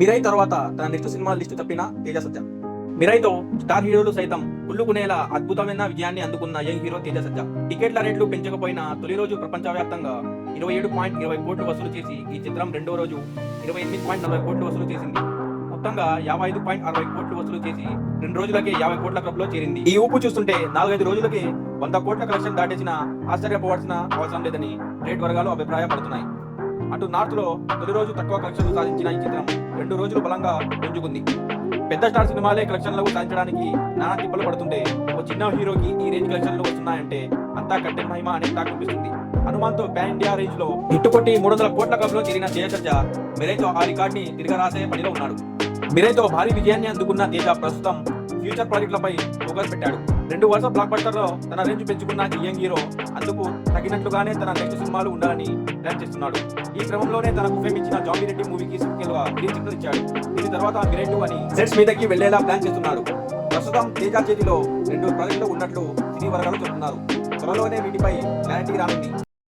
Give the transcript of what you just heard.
మిరై తర్వాత తన next cinema list తప్పిన తేజ సత్య మిరైతో స్టార్ హీరోలు సైతం కుళ్ళుకునేలా అద్భుతమైన విజయాన్ని అందుకున్న యంగ్ హీరో తేజ సత్య టికెట్ల రేట్లు పెంచకపోయినా తొలి రోజు ప్రపంచవ్యాప్తంగా ఇరవై ఏడు పాయింట్ ఇరవై కోట్లు వసూలు చేసి ఈ చిత్రం రెండో రోజు ఇరవై ఎనిమిది పాయింట్ నలభై కోట్లు వసూలు చేసింది. మొత్తంగా యాభై ఐదు పాయింట్ అరవై కోట్లు వసూలు చేసి రెండు రోజులకే యాభై కోట్ల క్లబ్లో చేరింది. ఈ ఊపు చూస్తుంటే నాలుగైదు రోజులకే వంద కోట్ల కలెక్షన్ దాటేసిన ఆశ్చర్యపోవాల్సిన అవసరం లేదని రేట్ వర్గాలు అభిప్రాయపడుతున్నాయి. అటు నార్త్లో తొలి రోజు తక్కువ కలెక్షన్లు సాధించిన ఈ చిత్రం రెండు రోజులు బలంగా పుంజుకుంది. పెద్ద స్టార్ సినిమాలే కలెక్షన్లకు సాధించడానికి నానా తిప్పలు పడుతుంటే ఒక చిన్న హీరోకి ఈ రేంజ్ కలెక్షన్లు వస్తున్నాయంటే అంతా కంటే మహిమ అనే టాక్ అనిపిస్తుంది. హనుమాన్తో పాన్ ఇండియా రేంజ్లో హిట్టు కొట్టి మూడు వందల కోట్ల క్లబ్లో చేరిన తేజ సజ్జ మిరైతో ఆ రికార్డ్ని తిరగరాసే పనిలో ఉన్నాడు. మిరైతో భారీ విజయాన్ని అందుకున్న తేజ ప్రస్తుతం ఫ్యూచర్ ప్రాజెక్టులపై ఫోకస్ పెట్టాడు. రెండు వరుస బ్లాక్ బస్టర్లో తన రేంజ్ పెంచుకున్న ఈ యంగ్ హీరో అందుకు తగినట్లుగానే తన నెక్స్ట్ సినిమాలు ఉండాలని ప్లాన్ చేస్తున్నాడు. ఈ క్రమంలోనే తనకు ఫేమ్ ఇచ్చిన జాంబీ రెడ్డి మూవీకి సీక్వెల్గా గ్రీన్ సిగ్నల్ ఇచ్చాడు. దీని తర్వాత మిరెట్టు అని సెట్స్ మీదకి వెళ్ళేలా ప్లాన్ చేస్తున్నాడు. ప్రస్తుతం తేజ చేతిలో రెండు ప్రాజెక్టులు ఉన్నట్లు సినీ వర్గాలు చెబుతున్నారు. త్వరలోనే వీటిపై క్లారిటీ రానుంది.